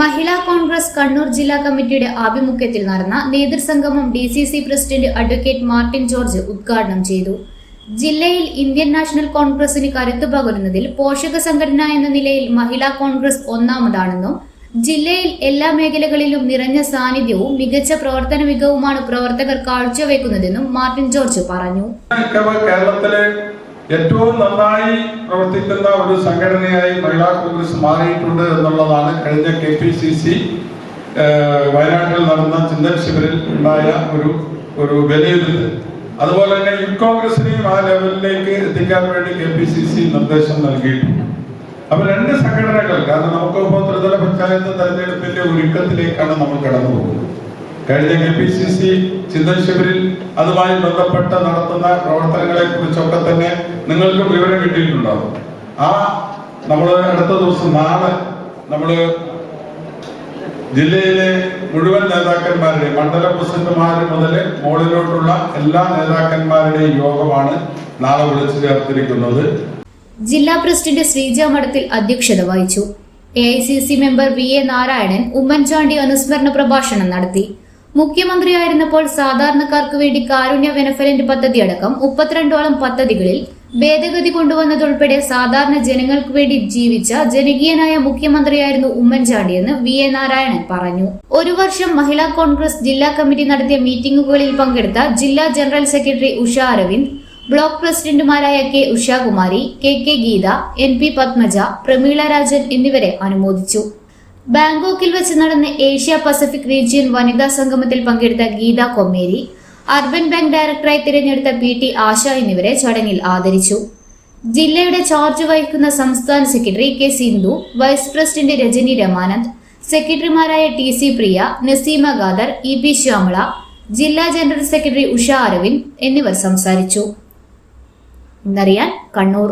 മഹിളാ കോൺഗ്രസ് കണ്ണൂർ ജില്ലാ കമ്മിറ്റിയുടെ ആഭിമുഖ്യത്തിൽ നടന്ന നേതൃസംഗമം D C C president advocate Martin George ഉദ്ഘാടനം ചെയ്തു. ജില്ലയിൽ ഇന്ത്യൻ നാഷണൽ കോൺഗ്രസിന് കരുത്തു പകരുന്നതിൽ പോഷക സംഘടന എന്ന നിലയിൽ മഹിളാ കോൺഗ്രസ് ഒന്നാമതാണെന്നും ജില്ലയിൽ എല്ലാ മേഖലകളിലും നിറഞ്ഞ സാന്നിധ്യവും മികച്ച പ്രവർത്തന മികവുമാണ് പ്രവർത്തകർ കാഴ്ചവെക്കുന്നതെന്നും മാർട്ടിൻ ജോർജ് പറഞ്ഞു. കേരളത്തിലെ ഏറ്റവും നന്നായി പ്രവർത്തിക്കുന്ന ഒരു സംഘടനയായി മഹിളാ കോൺഗ്രസ് മാറിയിട്ടുണ്ട് എന്നുള്ളതാണ് കഴിഞ്ഞ കെ പി സി സി വയനാട്ടിൽ നടന്ന ചിന്തൻ ശിബിരിൽ ഉണ്ടായ ഒരു ഒരു വിലയിരുത്തൽ അതുപോലെ തന്നെ യൂത്ത് കോൺഗ്രസിനെയും ആ ലെവലിലേക്ക് എത്തിക്കാൻ വേണ്ടി കെ പി സി സി നിർദ്ദേശം നൽകിയിട്ടുണ്ട്. അപ്പൊ രണ്ട് സംഘടനകൾ കാരണം നമുക്ക് ഇപ്പോൾ ത്രിതല പഞ്ചായത്ത് തെരഞ്ഞെടുപ്പിന്റെ ഒരുക്കത്തിലേക്കാണ് നമ്മൾ കടന്നു പോകുന്നത് കഴിഞ്ഞ പി സി സി ചിന്തൻ ശിബിരിൽ അതുമായി ബന്ധപ്പെട്ട് നടത്തുന്ന പ്രവർത്തനങ്ങളെ കുറിച്ചൊക്കെ തന്നെ നിങ്ങൾക്ക് വിവരം കിട്ടിയിട്ടുണ്ടാവും. ആ നമ്മൾ അടുത്ത ദിവസം നാളെ നമ്മൾ ജില്ലയിലെ മുഴുവൻ നേതാക്കന്മാരുടെയും മണ്ഡല പ്രസിഡന്റുമാർ മുതൽ മുകളിലോട്ടുള്ള എല്ലാ നേതാക്കന്മാരുടെയും യോഗമാണ് നാളെ വിളിച്ചു ചേർത്തിരിക്കുന്നത്. ജില്ലാ പ്രസിഡന്റ് ശ്രീജ മഠത്തിൽ അധ്യക്ഷത വഹിച്ചു. A I C C member V A Narayanan Oommen Chandy അനുസ്മരണ പ്രഭാഷണം നടത്തി. മുഖ്യമന്ത്രിയായിരുന്നപ്പോൾ സാധാരണക്കാർക്ക് വേണ്ടി കാരുണ്യ ബെനഫലന്റ് പദ്ധതി അടക്കം മുപ്പത്തിരണ്ടോളം പദ്ധതികളിൽ ഭേദഗതി കൊണ്ടുവന്നതുൾപ്പെടെ സാധാരണ ജനങ്ങൾക്ക് വേണ്ടി ജീവിച്ച ജനകീയനായ മുഖ്യമന്ത്രിയായിരുന്നു ഉമ്മൻചാണ്ടിയെന്ന് വി എ നാരായണൻ പറഞ്ഞു. ഒരു വർഷം മഹിളാ കോൺഗ്രസ് ജില്ലാ കമ്മിറ്റി നടത്തിയ മീറ്റിംഗുകളിൽ പങ്കെടുത്ത ജില്ലാ general secretary Usha Aravind block പ്രസിഡന്റുമാരായ K Ushakumari K K Geetha N P Padmaja Prameela Rajan എന്നിവരെ അനുമോദിച്ചു. ബാങ്കോക്കിൽ വെച്ച് നടന്ന ഏഷ്യ പസഫിക് റീജിയൻ വനിതാ സംഗമത്തിൽ പങ്കെടുത്ത ഗീത കൊമ്മേരി അർബൻ ബാങ്ക് ഡയറക്ടറായി തിരഞ്ഞെടുത്ത പി ടി ആശ എന്നിവരെ ചടങ്ങിൽ ആദരിച്ചു. ജില്ലയുടെ ചാർജ് വഹിക്കുന്ന സംസ്ഥാന secretary K Sindhu vice president Rajani Ramanand സെക്രട്ടറിമാരായ T C Priya Naseema Khader E P Shyamala ജില്ലാ ജനറൽ സെക്രട്ടറി ഉഷ അരവിന്ദ് എന്നിവർ സംസാരിച്ചു. ഇന്നറിയാൻ കണ്ണൂർ.